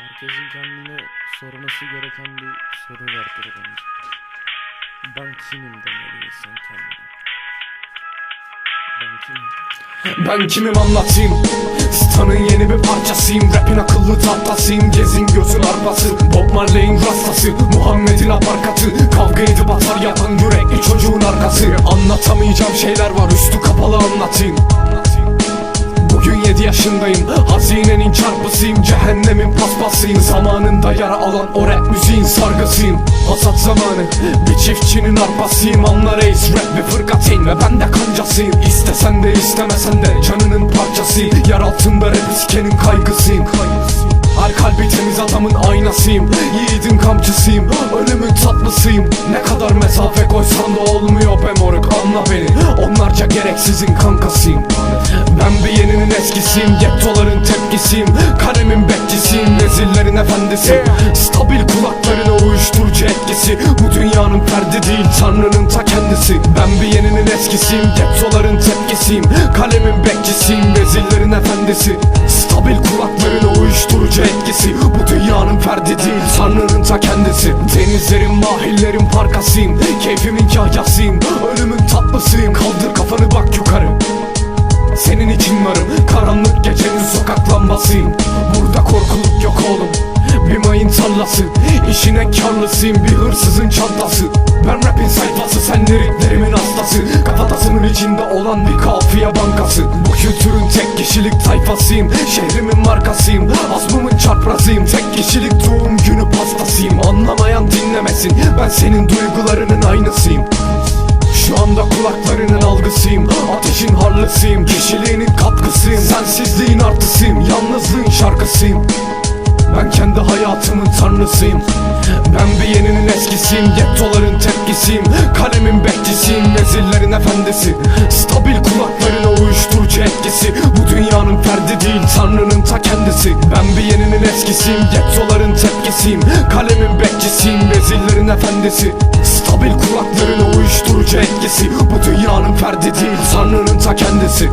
Herkesin kendine sorması gereken bir soru vardır bence. Ben kimim demeli insan kendine. Ben kimim? Ben kimim anlatayım? Stan'ın yeni bir parçasıyım. Rapin akıllı tahtasıyım. Gezin gözün arpası Bob Marley'in rastası. Muhammed'in aparkatı. Kavga edip atar yapan yürekli çocuğun arkası. Anlatamayacağım şeyler var. Üstü kapalı anlatayım Bugün 7 yaşındayım. Hazinenin çarpısıyım Cehennemin paspasıyım. Zamanında yara alan o rap müziğin sargısıyım. Hasat zamanı Bir çiftçinin arpasıyım. Anla reis rap bir fırkateyim Ve ben de kancasıyım. İstesen de istemesen de Canının parçası Yer altında rap iskenin kaygısıyım adamın aynasıyım Yiğidin kamçısıyım Ölümün tatlısıyım. Ne kadar mesafe koysan da olmuyor be moruk Anla beni. Onlarca gereksizin kankasıyım. Ben bir yeninin eskisiyim Gettoların tepkisiyim. Karemin bekçisiyim Vezirlerin efendisi. Stabil kulaklarına uyuşturucu etkisi. Bu dünyanın ferdi değil Tanrı'nın ta kendisi. Ben bir yeninin eskisiyim Gettoların tepkisiyim. Kalemin bekçisiyim Vezirlerin efendisi Uyuşturucu etkisi. Bu dünyanın ferdi değil Tanrı'nın ta kendisi. Denizlerin mahillerin parkasıyım Keyfimin kahyasıyım. Ölümün tatlısıyım. Kaldır kafanı bak yukarı. Senin için varım. Karanlık gecenin sokak lambasıyım. Burada korkuluk yok oğlum. Bir mayın tarlası. İşine karlısıyım. Bir hırsızın çantası Ben rapin sayfası içinde olan bir kafiye bankası. Bu kültürün tek kişilik tayfasıyım. Şehrimin markasıyım. Azmımın çarprazıyım Tek kişilik doğum günü pastasıyım. Anlamayan dinlemesin. Ben senin duygularının aynısıyım. Şu anda kulaklarının algısıyım. Ateşin harlısıyım. Kişiliğinin katkısıyım. Sensizliğin artısıyım. Yalnızlığın şarkısıyım. Ben kendi hayatımın tanrısıyım. Ben bir yeninin eskisiyim. Gettoların tepkisiyim. Kalemin bekçisiyim Vezirlerin efendisi. Stabil kulaklarına uyuşturucu etkisi. Bu dünyanın ferdi değil Tanrı'nın ta kendisi. Ben bir yeninin eskisiyim Gettoların tepkisiyim. Kalemin bekçisiyim Vezirlerin efendisi. Stabil kulaklarına uyuşturucu etkisi. Bu dünyanın ferdi değil Tanrı'nın ta kendisi